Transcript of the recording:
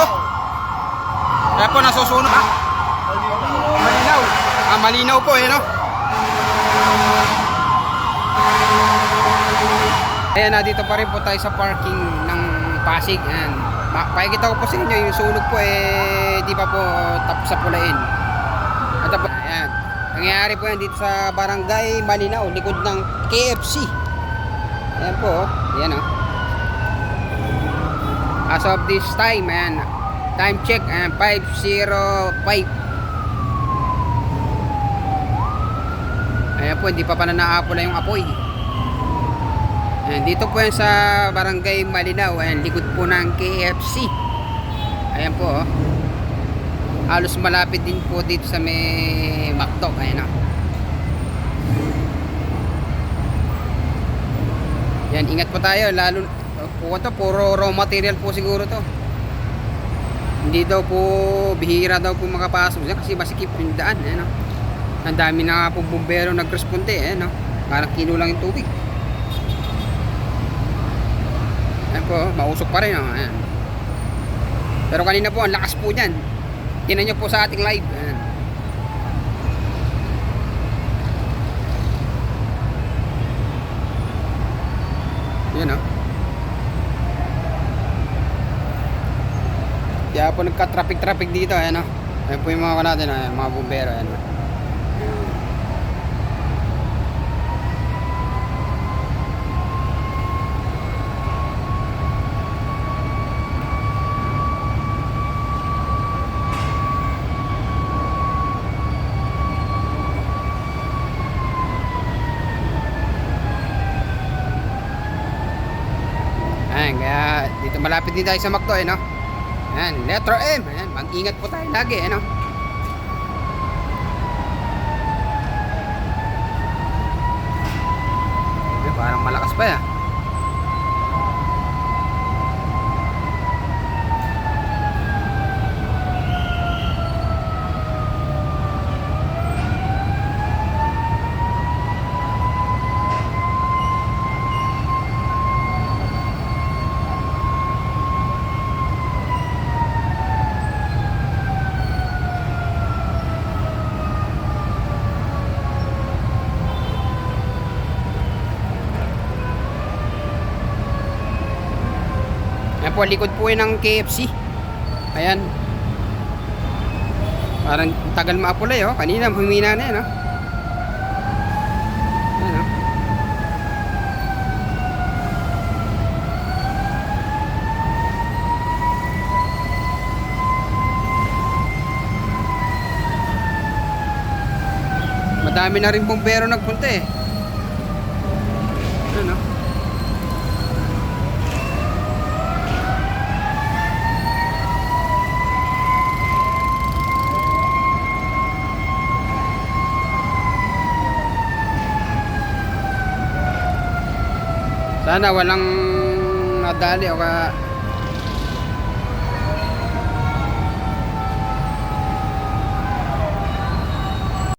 to. Kaya po nasusunog. Ah, malinaw. Ah, malinaw po eh, no? Ayan na, dito pa rin po tayo sa parking ng Pasig. Ayan. Pakikita ko po sa inyo, yung sunog po eh, di pa po tapos sa pulain. At ayan. Nangyayari po yan dito sa Barangay Malinaw, likod ng KFC. Ayan po, oh. ayan oh. As of this time, ayan. Time check, ayan, 5.05. Ayan po, hindi pa pa na naapula yung apoy. Ayan, dito po yan sa Barangay Malinaw. Ayan, likod po ng KFC. Ayan po, oh. Halos malapit din po dito sa may McDo. Ayan, oh. Yan, ingat po tayo. Lalo, po to, puro raw material po siguro to. Hindi daw po, bihira daw po makapasok dyan kasi masikip yung daan. Ayan, oh. Ang dami na nga po bumbero nagresponde. Ayan, oh. Parang kinulang yung tubig. Ayan po, mausok pa rin. Oh. Ayan. Pero kanina po, ang lakas po niyan. Tinan nyo po sa ating live. Ayan. Yan oh. Kaya po nagka-traffic-traffic dito. Ayan oh. Ayan po yung mga natin. Ayan, mga bumbero. Ayan. oh. Ayan, kaya dito malapit din tayo sa McDo, eh, no? Ayan, letter M. Ayan, mag-ingat po tayo lagi, eh, no? Ayan, parang malakas pa, ya. Ayan po, likod po yun ng KFC. Ayan. Parang tagal maapulay, oh. Kanina, humina na yan, oh. Oh. Madami na rin bumbero nagpunta eh. Ayan, oh. Sana walang nadali o ka